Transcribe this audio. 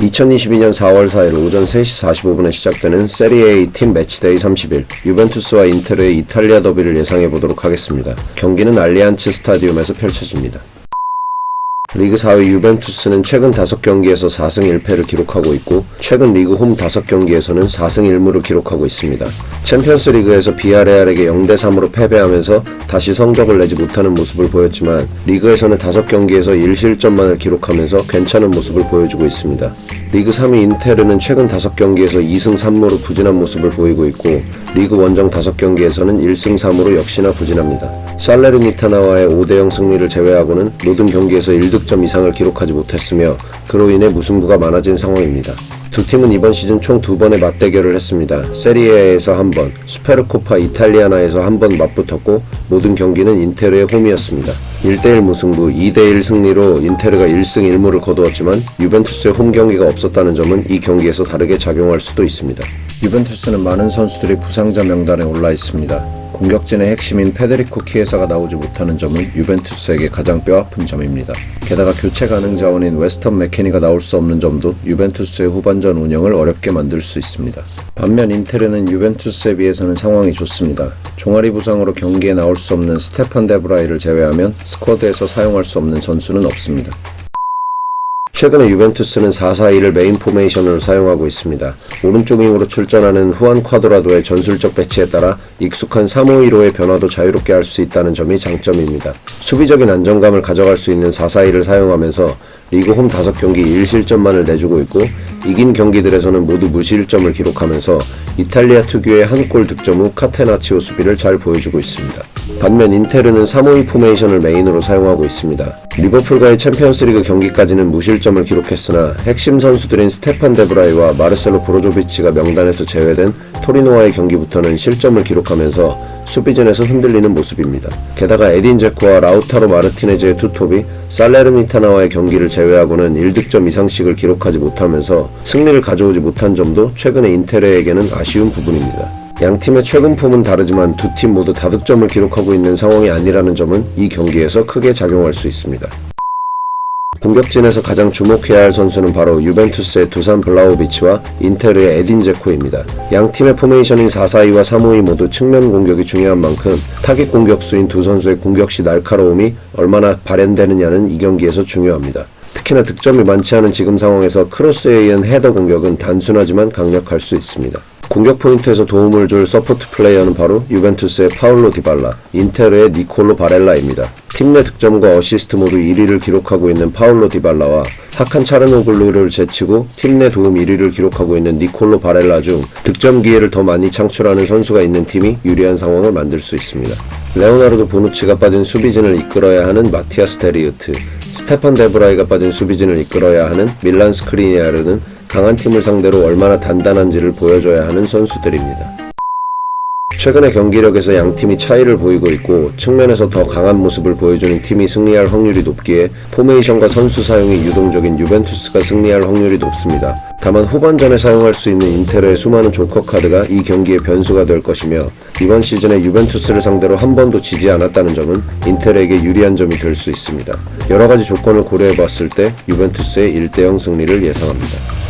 2022년 4월 4일 오전 3시 45분에 시작되는 세리에 A 팀 매치데이 30일 유벤투스와 인테르의 이탈리아 더비를 예상해 보도록 하겠습니다. 경기는 알리안츠 스타디움에서 펼쳐집니다. 리그 4위 유벤투스는 최근 5경기에서 4승 1패를 기록하고 있고 최근 리그 홈 5경기에서는 4승 1무를 기록하고 있습니다. 챔피언스 리그에서 비아레알에게 0대 3으로 패배하면서 다시 성적을 내지 못하는 모습을 보였지만 리그에서는 5경기에서 1실점만을 기록하면서 괜찮은 모습을 보여주고 있습니다. 리그 3위 인테르는 최근 5경기에서 2승 3무로 부진한 모습을 보이고 있고 리그 원정 5경기에서는 1승 3무로 역시나 부진합니다. 살레르니타나와의 5대0 승리를 제외하고는 모든 경기에서 1득점 이상을 기록하지 못했으며 그로 인해 무승부가 많아진 상황입니다. 두 팀은 이번 시즌 총 두 번의 맞대결을 했습니다. 세리에에서 한 번, 스페르코파 이탈리아나에서 한 번 맞붙었고 모든 경기는 인테르의 홈이었습니다. 1대1 무승부, 2대1 승리로 인테르가 1승 1무를 거두었지만 유벤투스의 홈 경기가 없었다는 점은 이 경기에서 다르게 작용할 수도 있습니다. 유벤투스는 많은 선수들이 부상자 명단에 올라 있습니다. 공격진의 핵심인 페데리코 키에사가 나오지 못하는 점은 유벤투스에게 가장 뼈아픈 점입니다. 게다가 교체 가능 자원인 웨스턴 맥케니가 나올 수 없는 점도 유벤투스의 후반전 운영을 어렵게 만들 수 있습니다. 반면 인테르는 유벤투스에 비해서는 상황이 좋습니다. 종아리 부상으로 경기에 나올 수 없는 스테판 데브라이를 제외하면 스쿼드에서 사용할 수 없는 선수는 없습니다. 최근에 유벤투스는 4-4-2를 메인 포메이션으로 사용하고 있습니다. 오른쪽 윙으로 출전하는 후안 쿼드라도의 전술적 배치에 따라 익숙한 3-5-1호의 변화도 자유롭게 할 수 있다는 점이 장점입니다. 수비적인 안정감을 가져갈 수 있는 4-4-2를 사용하면서 리그 홈 5경기 1실점만을 내주고 있고 이긴 경기들에서는 모두 무실점을 기록하면서 이탈리아 특유의 한 골 득점 후 카테나치오 수비를 잘 보여주고 있습니다. 반면 인테르는 3-5-2 포메이션을 메인으로 사용하고 있습니다. 리버풀과의 챔피언스리그 경기까지는 무실점을 기록했으나 핵심 선수들인 스테판 데브라이와 마르셀로 브로조비치가 명단에서 제외된 토리노와의 경기부터는 실점을 기록하면서 수비진에서 흔들리는 모습입니다. 게다가 에딘 제코와 라우타로 마르티네즈의 투톱이 살레르니타나와의 경기를 제외하고는 1득점 이상씩을 기록하지 못하면서 승리를 가져오지 못한 점도 최근의 인테르에게는 아쉬운 부분입니다. 양 팀의 최근 폼은 다르지만 두 팀 모두 다득점을 기록하고 있는 상황이 아니라는 점은 이 경기에서 크게 작용할 수 있습니다. 공격진에서 가장 주목해야 할 선수는 바로 유벤투스의 두산 블라우비치와 인테르의 에딘 제코입니다. 양 팀의 포메이션인 4-4-2와 3-5-2 모두 측면 공격이 중요한 만큼 타겟 공격수인 두 선수의 공격 시 날카로움이 얼마나 발현되느냐는 이 경기에서 중요합니다. 특히나 득점이 많지 않은 지금 상황에서 크로스에 의한 헤더 공격은 단순하지만 강력할 수 있습니다. 공격 포인트에서 도움을 줄 서포트 플레이어는 바로 유벤투스의 파울로 디발라, 인테르의 니콜로 바렐라입니다. 팀 내 득점과 어시스트 모두 1위를 기록하고 있는 파울로 디발라와 하칸 차르노글루를 제치고 팀 내 도움 1위를 기록하고 있는 니콜로 바렐라 중 득점 기회를 더 많이 창출하는 선수가 있는 팀이 유리한 상황을 만들 수 있습니다. 레오나르도 보누치가 빠진 수비진을 이끌어야 하는 마티아스 데리우트, 스테판 데브라이가 빠진 수비진을 이끌어야 하는 밀란 스크리니아르는 강한 팀을 상대로 얼마나 단단한지를 보여줘야 하는 선수들입니다. 최근의 경기력에서 양 팀이 차이를 보이고 있고 측면에서 더 강한 모습을 보여주는 팀이 승리할 확률이 높기에 포메이션과 선수 사용이 유동적인 유벤투스가 승리할 확률이 높습니다. 다만 후반전에 사용할 수 있는 인테르의 수많은 조커 카드가 이 경기의 변수가 될 것이며 이번 시즌에 유벤투스를 상대로 한 번도 지지 않았다는 점은 인테르에게 유리한 점이 될 수 있습니다. 여러 가지 조건을 고려해 봤을 때 유벤투스의 1대0 승리를 예상합니다.